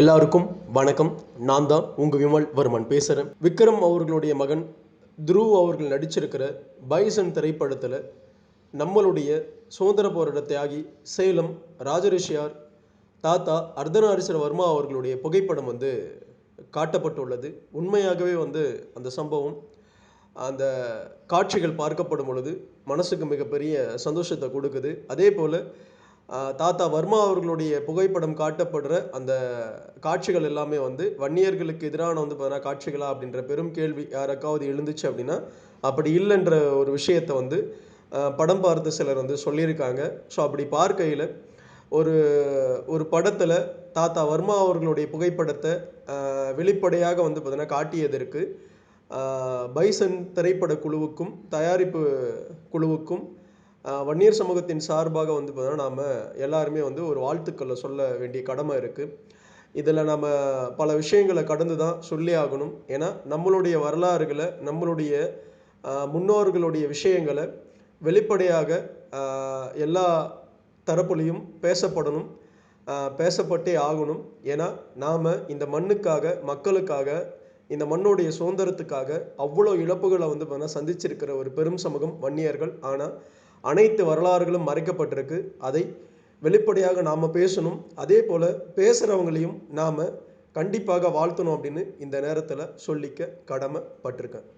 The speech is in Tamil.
எல்லாருக்கும் வணக்கம். நான் தான் உங்கள் விமல் வர்மன் பேசுகிறேன் விக்ரம் அவர்களுடைய மகன் துருவ் அவர்கள் நடிச்சிருக்கிற பைசன் திரைப்படத்தில் நம்மளுடைய சுதந்திர போராட்ட தியாகி சேலம் ராஜரிஷியார் தாத்தா அர்த்தநாரீஸ்வர வர்மா அவர்களுடைய புகைப்படம் வந்து காட்டப்பட்டுள்ளது. உண்மையாகவே வந்து அந்த சம்பவம் அந்த காட்சிகள் பார்க்கப்படும் பொழுது மனசுக்கு மிகப்பெரிய சந்தோஷத்தை கொடுக்குது. அதே போல் தாத்தா வர்மா அவர்களுடைய புகைப்படம் காட்டப்படுற அந்த காட்சிகள் எல்லாமே வந்து வன்னியர்களுக்கு எதிரான வந்து பார்த்தீங்கன்னா காட்சிகளா அப்படின்ற பெரும் கேள்வி யாருக்காவது எழுந்துச்சு அப்படின்னா அப்படி இல்லைன்ற ஒரு விஷயத்தை வந்து படம் பார்த்த சிலர் வந்து சொல்லியிருக்காங்க. ஸோ அப்படி பார்க்கையில் ஒரு ஒரு படத்தில் தாத்தா வர்மா அவர்களுடைய புகைப்படத்தை வெளிப்படையாக வந்து பார்த்தீங்கன்னா காட்டியதற்கு பைசன் திரைப்பட குழுவுக்கும் தயாரிப்பு குழுவுக்கும் வன்னியர் சமூகத்தின் சார்பாக வந்து பார்த்தோன்னா நாம் எல்லாருமே வந்து ஒரு வாழ்த்துக்களை சொல்ல வேண்டிய கடமை இருக்குது இதில் நம்ம பல விஷயங்களை கடந்து தான் சொல்லி ஆகணும். ஏன்னா நம்மளுடைய வரலாறுகளை நம்மளுடைய முன்னோர்களுடைய விஷயங்களை வெளிப்படையாக எல்லா தரப்புலையும் பேசப்படணும் பேசப்பட்டே ஆகணும். ஏன்னா நாம் இந்த மண்ணுக்காக மக்களுக்காக இந்த மண்ணுடைய சுதந்திரத்துக்காக அவ்வளோ இழப்புகளை வந்து பார்த்தீங்கன்னா சந்திச்சிருக்கிற ஒரு பெரும் சமூகம் வன்னியர்கள். ஆனால் அனைத்து வரலாறுகளும் மறைக்கப்பட்டிருக்கு. அதை வெளிப்படையாக நாம் பேசணும். அதே போல் பேசுகிறவங்களையும் நாம் கண்டிப்பாக வாழ்த்தணும் அப்படின்னு இந்த நேரத்தில் சொல்லிக்க கடமைப்பட்டிருக்கேன்.